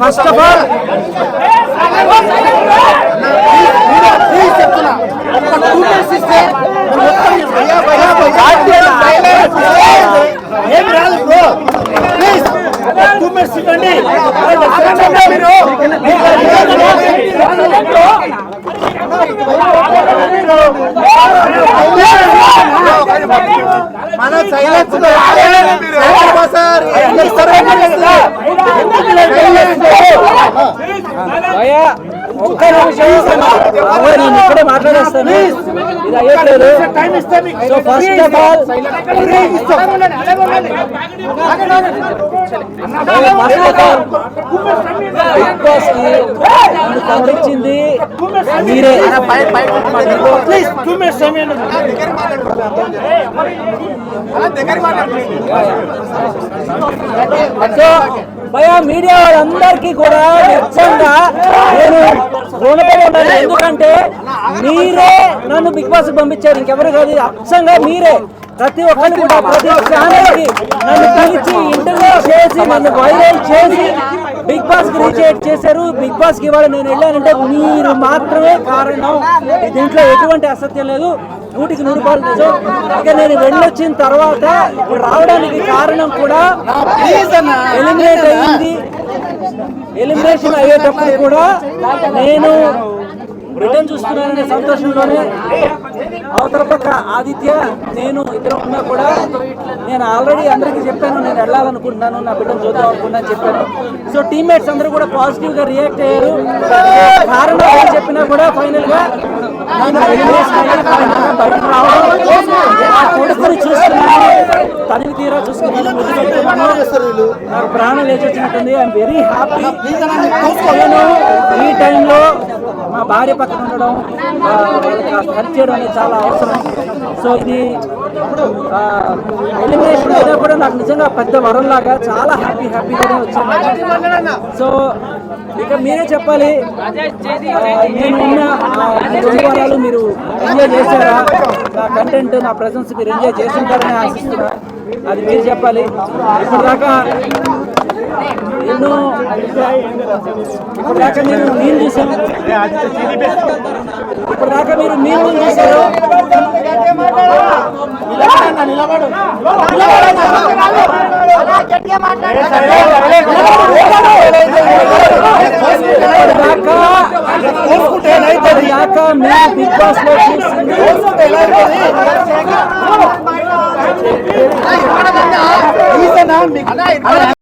First of all ఏం రాదు bro please two minutes ఇవ్వండి మీరు ఒక్క నిమిషం నేను ఇప్పుడే మాట్లాడేస్తాను. ఇది అయ్యట్లేదు. So first of all big బాస్కి పంపించింది మీరే. ప్లీజ్ టూ మినిట్స్ సమయం సో భయ మీడియా వాళ్ళందరికీ కూడా నిజంగా నేను రుణపడి ఉంటాను ఎందుకంటే మీరే నన్ను బిగ్ బాస్ పంపించారు. ఇంకెవరు కాదు అచ్చంగా మీరే. ప్రతి ఒక్కరు కూడా ప్రతి ఛానల్ నన్ను పిలిచి ఇంటర్వ్యూ చేసి నన్ను వైరల్ చేసి బిగ్ బాస్కి రీచ్ చేశారు. బిగ్ బాస్కి ఇవాళ నేను వెళ్ళానంటే మీరు మాత్రమే కారణం. దీంట్లో ఎటువంటి అసత్యం లేదు. నూటికి నూరు రూపాయలు నిజం. ఇక నేను వెళ్ళొచ్చిన తర్వాత ఇప్పుడు రావడానికి కారణం కూడా ఎలిమినేట్ అయ్యింది ఎలిమినేషన్ అయ్యేటప్పుడు కూడా నేను రిటర్న్ చూస్తున్నాననే సంతోషంలోనే అవతల పక్క ఆదిత్య నేను ఇద్దరు ఉన్నా కూడా నేను ఆల్రెడీ అందరికీ చెప్పాను నేను వెళ్ళాలనుకుంటున్నాను నా బిడ్డను చూద్దాం అనుకున్నాను చెప్పాను. సో టీమ్మేట్స్ అందరూ కూడా పాజిటివ్గా రియాక్ట్ అయ్యారు. కారణం ఏం చెప్పినా కూడా ఫైనల్గా బయటకు రావడం. చూస్తున్నాను. కొడుకుని చూసుకున్నాను చూసుకున్నారు నాకు ప్రాణం లేచి వచ్చినట్టుంది ఐఎమ్ వెరీ హ్యాపీ నేను ఈ టైంలో మా భార్య పక్కన ఉండడం ఆ, వాళ్ళకి హెల్ప్ చేయడం అనేది చాలా అవసరం. సో ఇది ఎలిమినేషన్ అయినా కూడా నాకు నిజంగా పెద్ద వరం లాగా చాలా హ్యాపీ హ్యాపీగానే వచ్చింది. సో ఇక మీరే చెప్పాలి. నేను ఉన్న రెండు వారాలు మీరు ఎంజాయ్ చేశారా? నా కంటెంట్ నా ప్రెసెన్స్ మీరు ఎంజాయ్ చేస్తుంటారని ఆశిస్తున్నా. అది మీరు చెప్పాలి. ఇప్పటిదాకా ఎన్నో ఇప్పటిదాకా మీరు మీరు చూసాను ఇప్పటిదాకా మీరు మీరు చూశారు. ఇప్పటిదాకా మీరు బిగ్ బాస్ లో చూసింది